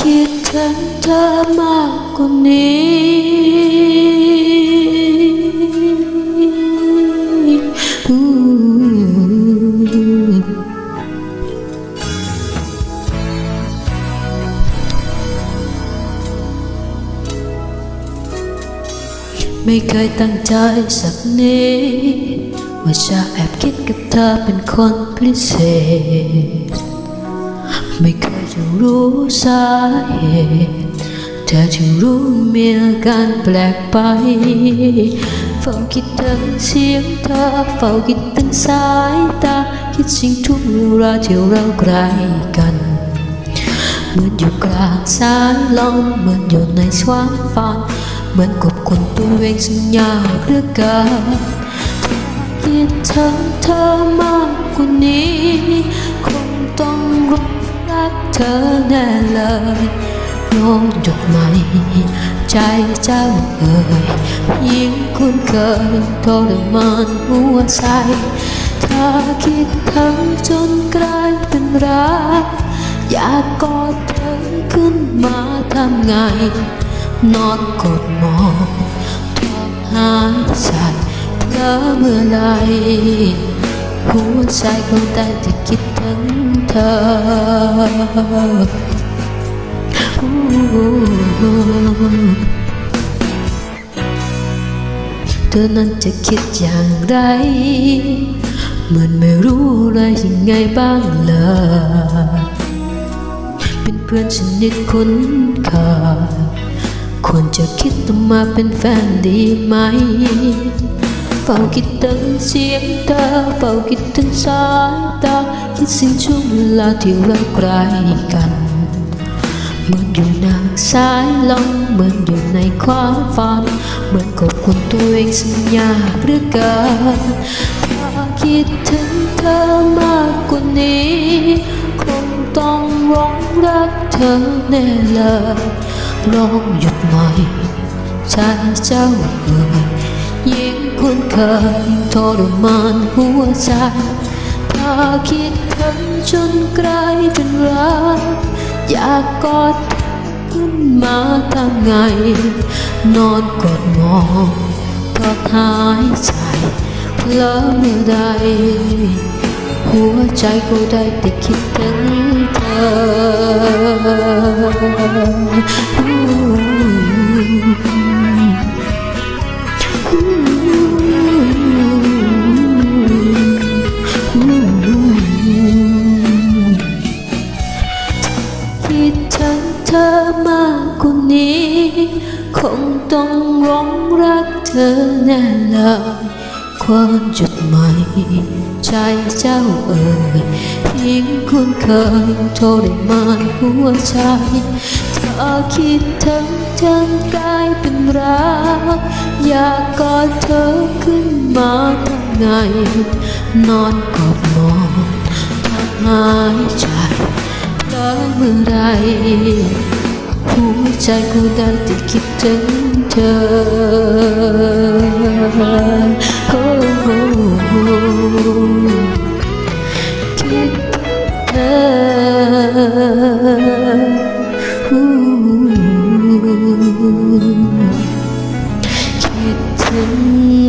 คิดถึงเธอมากกว่านี้ ไม่เคยตั้งใจสักนิดว่าจะแอบคิดกับเธอเป็นคนพิเศษ ไม่เคย จะรู้สาเหตุเธอจะรู้มีอาการแปลกไปเฝ้าคิดถึงเสียงเธอเฝ้าคิดถึงสายตาคิดสิ่งทุกเรื่องราที่เราใกล้กันเหมือนอยู่กลางสายลมเหมือนอยู่ในสวรรค์ฝันเหมือนกับคนตัวเองสัญญาเหลือเกินคิดถึงเธอมากกว่านี้ กเธอแน่เลยลองหยุดไหมใจเจ้าเอ่ยยิ่งคุ้นเคยทรมานหัวใจถ้าคิดถึงจนกลายเป็นรัก อยากกอดเธอขึ้นมาทำไง นอนกดมองทอดหายใจเพลอเมื่อไหร หัวใจก็ได้แต่คิดถึงเธอเธอนั้นจะคิดอย่างไรเหมือนไม่รู้อะไรยังไงบ้างเลยเป็นเพื่อนสนิทคุ้นเคยควรจะคิดต้องมาเป็นแฟนดีไหม เฝ้าคิดถึงเสียงเธอเฝ้าคิดถึงสายตาคิดสิ่งช่วงเวลาที่เราใกล้กันเหมือนอยู่ในสายลมเหมือนอยู่ในความฝันเหมือนกับคนตัวเองสัญญาหรือเกินถ้าคิดถึงเธอมากกว่านี้คงต้องร้องรักเธอแน่เลยลองหยุดหน่อยใจเจ้าเอ่ยยิ่ง คุ้นเคยทรมานหัวใจถ้าคิดถึงจนกลายเป็นรักอยากกอดขึ้นมาทำไง นอนกอดมองทอดหายใจเพลอเมื่อใด หัวใจก็ได้แต่คิดถึงเธอ งต้องร้องรักเธอแน่เลยความจดหมายใจเจ้าเอ่ยยิ่งคุ้นเคยทรมานหัวใจถ้าคิดถึงจนกลายเป็นรัก อยากกอดเธอขึ้นมาทำไง นอนกอดมองทำหายใจได้เมื่อไร ใจกูได้แต่คิดถึงเธอโอ้โหคิดถึงเธออู้คิดถึง